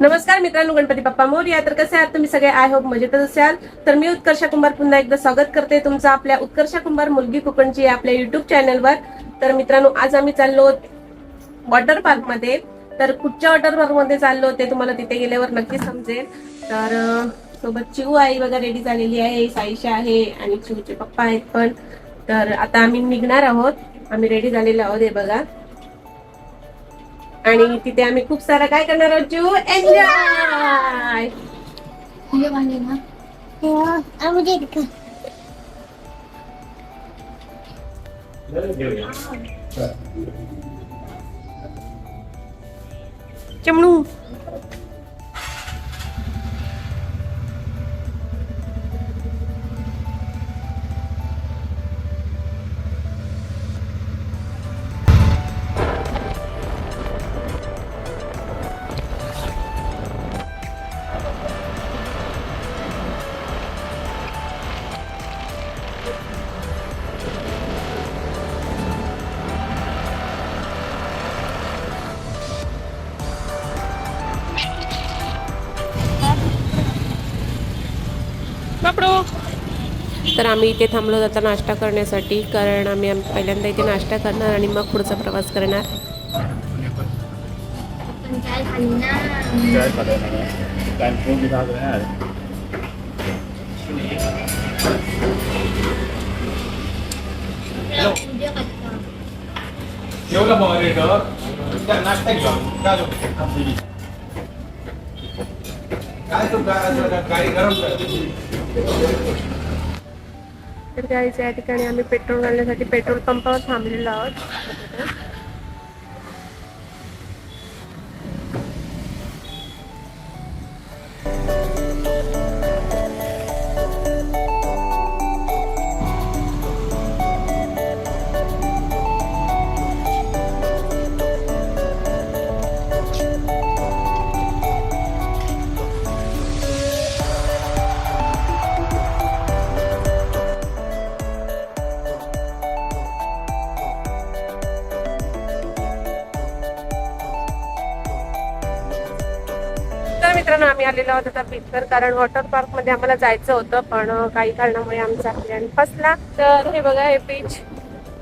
नमस्कार मित्रांनो गणपती बाप्पा मोरया. तर कसे आहात तुम्ही सगळे? आय होप मजेतच असाल. तर मी उत्कर्षा कुंभार पुन्हा एकदा स्वागत करते तुमचं आपल्या उत्कर्षा कुंभार मुलगी कोकणची आपल्या युट्यूब चॅनलवर तर मित्रांनो आज आम्ही चाललो वॉटर पार्कमध्ये. तर कुठच्या वॉटर पार्कमध्ये चाललो ते तुम्हाला तिथे गेल्यावर नक्की समजेल. तर सोबत चिऊ आई बघा रेडी झालेली आहे साईशा आहे आणि चिऊचे पप्पा आहेत पण. तर आता आम्ही निघणार आहोत. आम्ही रेडी झालेलो आहोत हे बघा. आणि तिथे आम्ही खूप सारा काय करणार आहोत जू एन्जॉय चमणू तर आम्ही इथे थांबलो जाता नाश्ता करण्यासाठी कारण आम्ही पहिल्यांदा इथे नाश्ता करणार आणि मग पुढचा प्रवास करणार. काय तर गाईच्या या ठिकाणी आम्ही पेट्रोल घालण्यासाठी पेट्रोल पंपावर थांबलेलो आहोत. आलेलो आहोत आता बीचवर कारण वॉटर पार्कमध्ये आम्हाला जायचं होतं पण काही कारणामुळे आमचा प्लॅन फसला. तर हे बघा हे बीच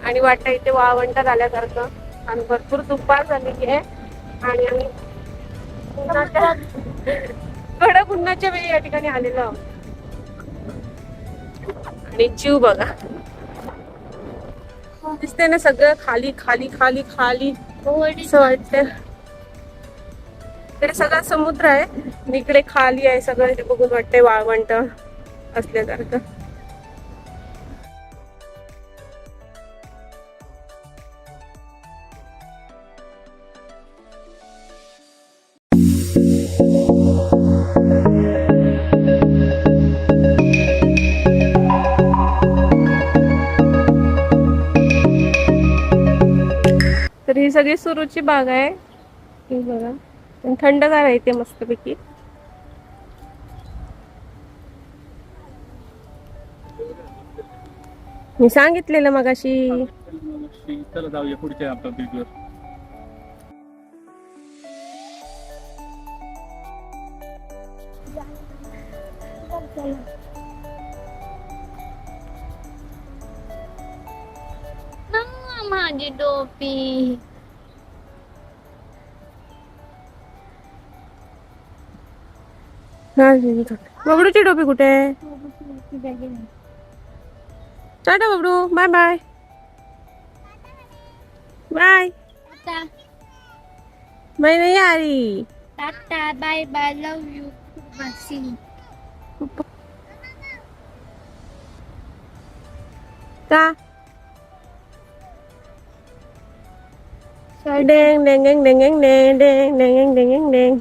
आणि वाटतं इथे वाळवंट झाल्यासारखं. आणि भरपूर दुपार झालेली आहे. आणि आम्ही उन्हाच्या कडक उन्हाच्या वेळी या ठिकाणी आलेलो आहोत. आणि चिव बघा. दिसते ना सगळं खाली खाली खाली खाली. असं वाटतं इकडे सगळा समुद्र आहे. इकडे खाली आहे सगळं इथे बघून वाटतंय वाळवंट असल्यासारखं. तर ही सगळी सुरूची बाग आहे. बघा. आणि थंडगार आहे ते मस्तपैकी. मी सांगितलेलं मगाशी. चला जाऊया पुढच्या आपल्या माझी टोपी. बबडूची टोपी कुठे आहे tata Babdu bye bye bye tata मैं नहीं आ रही tata bye bye love you बसी का डेंग डेंग डेंग डेंग डेंग डेंग डेंग डेंग डेंग डेंग डेंग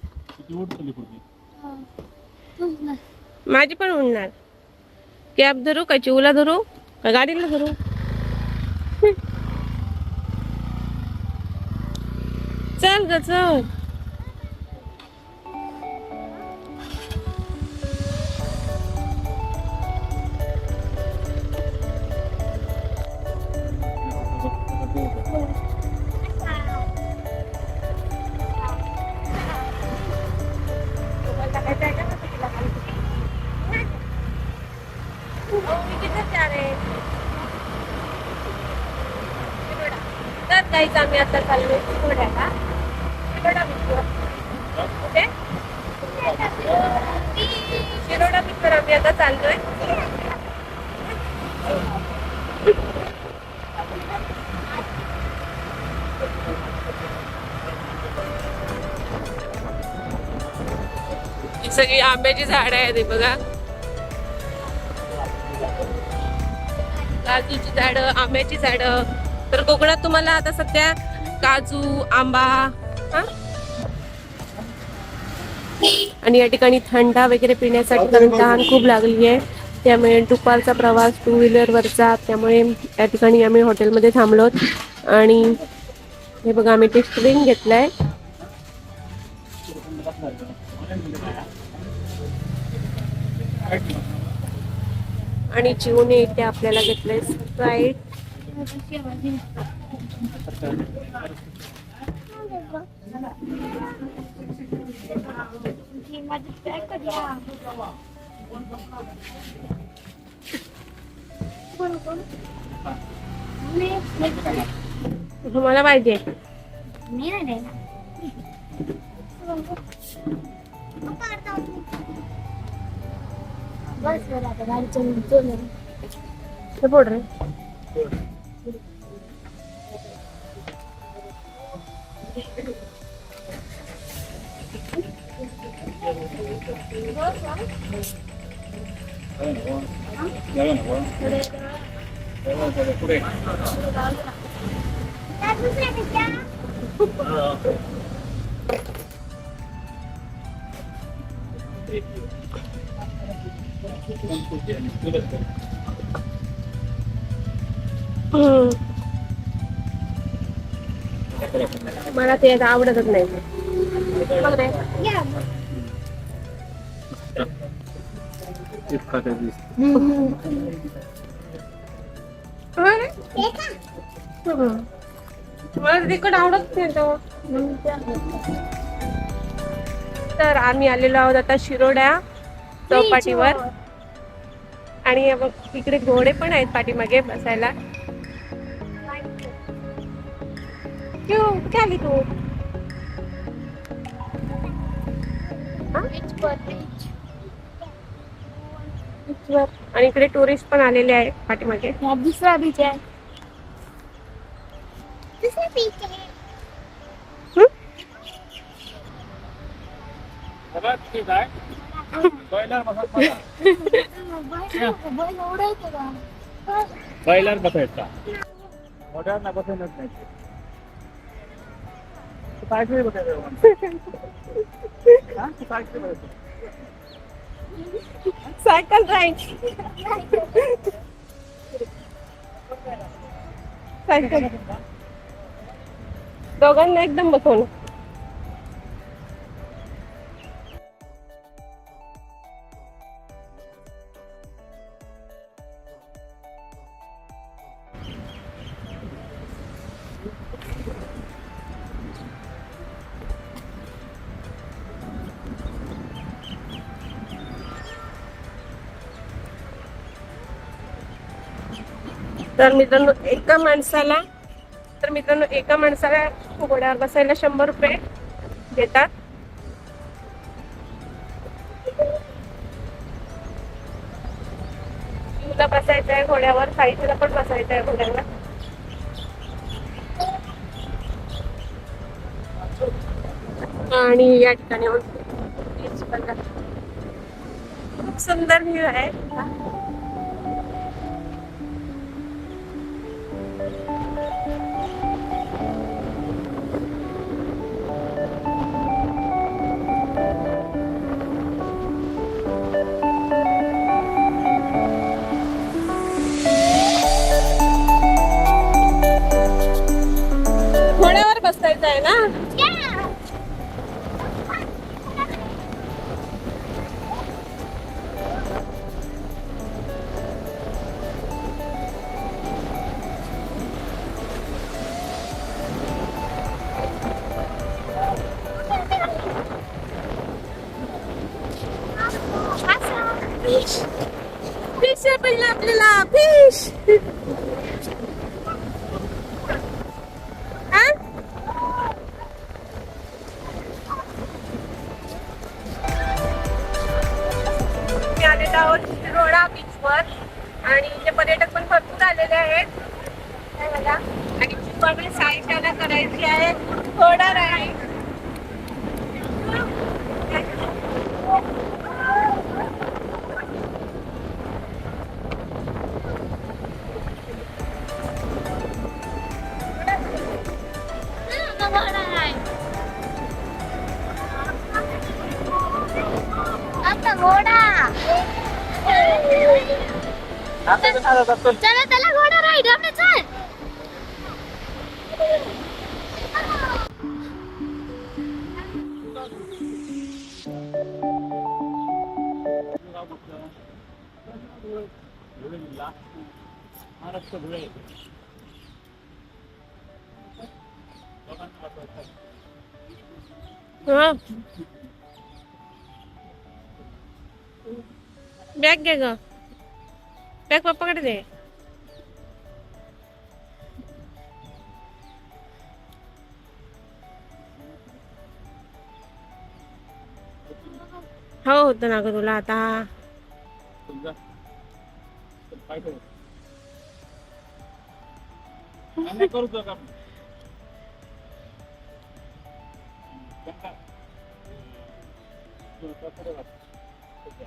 माझी पण उडणार. कॅब धरू का चिवला धरू का गाडीला धरू? चल ग चल. तर आम्ही आता चाललोय थोड्याला शिरोडा मित्र कुठे? शिरोडा मित्र आम्ही आता चाललोय. सगळी आंब्याची झाडं आहेत हे बघा. काजूची झाडं आंब्याची झाडं. तर कोकणात तुम्हाला आता सध्या काजू आंबा आणि या ठिकाणी थंडा वगैरे पिण्यासाठी कारण तहान खूप लागली आहे. त्यामुळे दुपारचा प्रवास टू व्हीलरवरचा त्यामुळे या ठिकाणी आम्ही हॉटेलमध्ये थांबलो आणि हे बघा आम्ही टेस्ट ड्रिंक घेतलाय. आणि चिवने इथे आपल्याला घेतलंय स्प्राईट तुम्हाला पाहिजे. मी नाही बस बरं आता गाडी चलून चलून रे. जाऊया ना, वळण. वळण थोडं पुढे. त्या मला ते आता आवडतच नाही. मला तिकट आवडत नाही तो तर आम्ही आलेलो आहोत आता शिरोड्या चौपाटीवर. आणि इकडे घोडे पण आहेत पाठीमागे बसायला. क्यू? बीच बीचवर. आणि इकडे टुरिस्ट पण आलेले आहे पाठीमागे. हा दुसरा बीच आहे. दुसरा बीच आहे. बघा, किती जाय. बैलावर बसा, तू सायकल राईड सायकल. दोघांना एकदम बसवलं. तर मित्रांनो एका माणसाला तर मित्रांनो एका माणसाला घोड्यावर बसायला शंभर रुपये घेतात मुलं बसायचं आहे घोड्यावर साईजला पण बसायचं आहे घोड्यावर. आणि या ठिकाणी खूप सुंदर व्ह्यू आहे. बसता आहे ना आता घोडा आता कसं आला जातो? चला चला घोडा राईड आपलं चल धुळे जिल्हा महाराष्ट्र धुळे हा? बॅग घे ग. बॅग पप्पाकडे दे. हो होतं ना ग तुला आता. करू तो काम. गंगा. तो- तो पुढे वाच. ठीक आहे.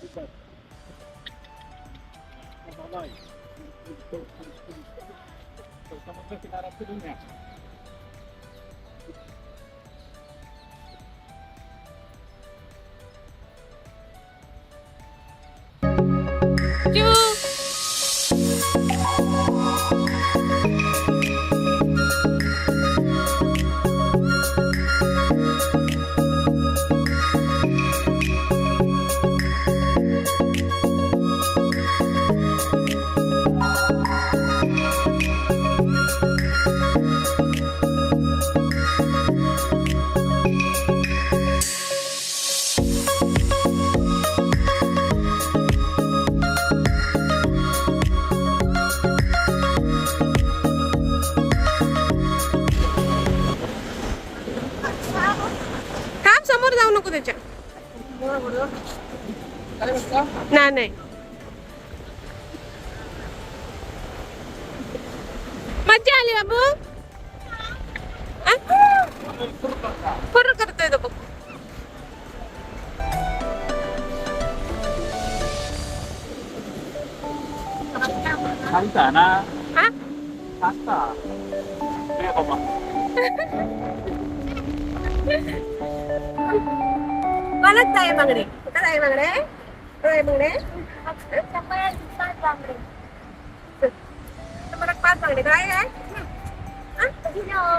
ठीक आहे. तो झाला आहे. तो- तो- तो- तो समुद्र किनारा फिरून या थांब समोर जाऊ नको त्याच्या नाही नाही मज्जा आली बाबू फर करतोय तो बघ सांगता ना हा सांगता ए बाबा कोणाच आहे बांगडे. कुठं आहे बांगडे? कुठं बांगडे? तुम्हाला पाच बांगडे काय आहे? हा? हो,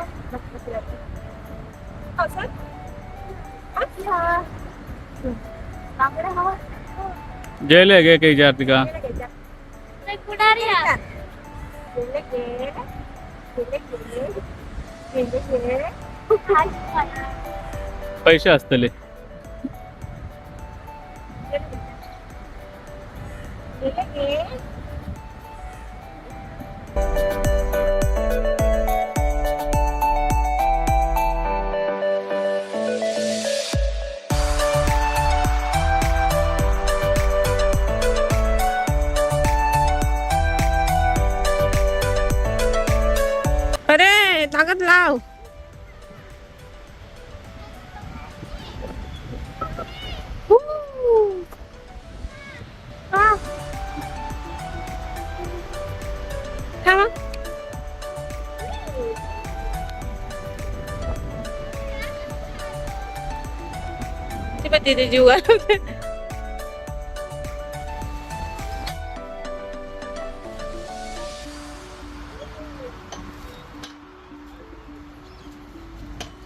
गे काही जातिका पुढारी पैसे असतले. पण तिथे जीव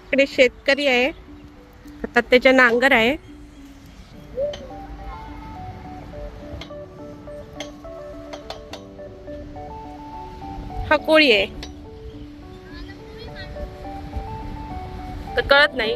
इकडे शेतकरी आहे. आता त्याच्या नांगर आहे. हा कोळी आहे. तर कळत नाही.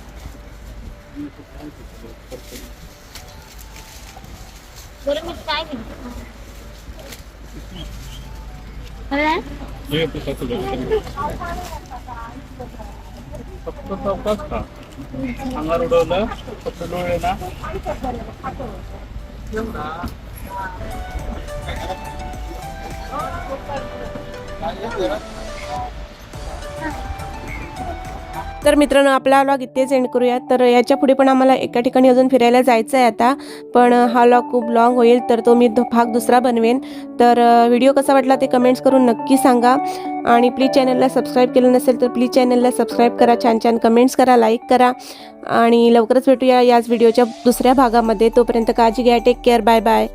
हो पप्पांनी बोलतो हसला हसला की तो. मला पटकन ते नाही. तू का सांगलं मला नको मी उभा. बरं मी काय केलं अरे हे तू कसं करतो? फक्त चौकाच का अंगार उडवलं फक्त डोळे ना तर मित्रांनो आपला व्लॉग इथेच एंड करूया तर याच्यापुढे पण आम्हाला एका ठिकाणी अजून फिरायला जायचं आहे आता. पण हा व्लॉग खूप लॉंग होईल तर तो मी भाग दुसरा बनवेन. तर व्हिडिओ कसा वाटला ते कमेंट्स करून नक्की सांगा. आणि प्लीज चॅनलला सबस्क्राईब केलं नसेल तर प्लीज चॅनलला सबस्क्राईब करा. छान छान कमेंट्स करा लाईक करा. आणि लवकरच भेटूया याच व्हिडिओच्या दुसऱ्या भागामध्ये. तोपर्यंत काळजी घ्या. Take care bye bye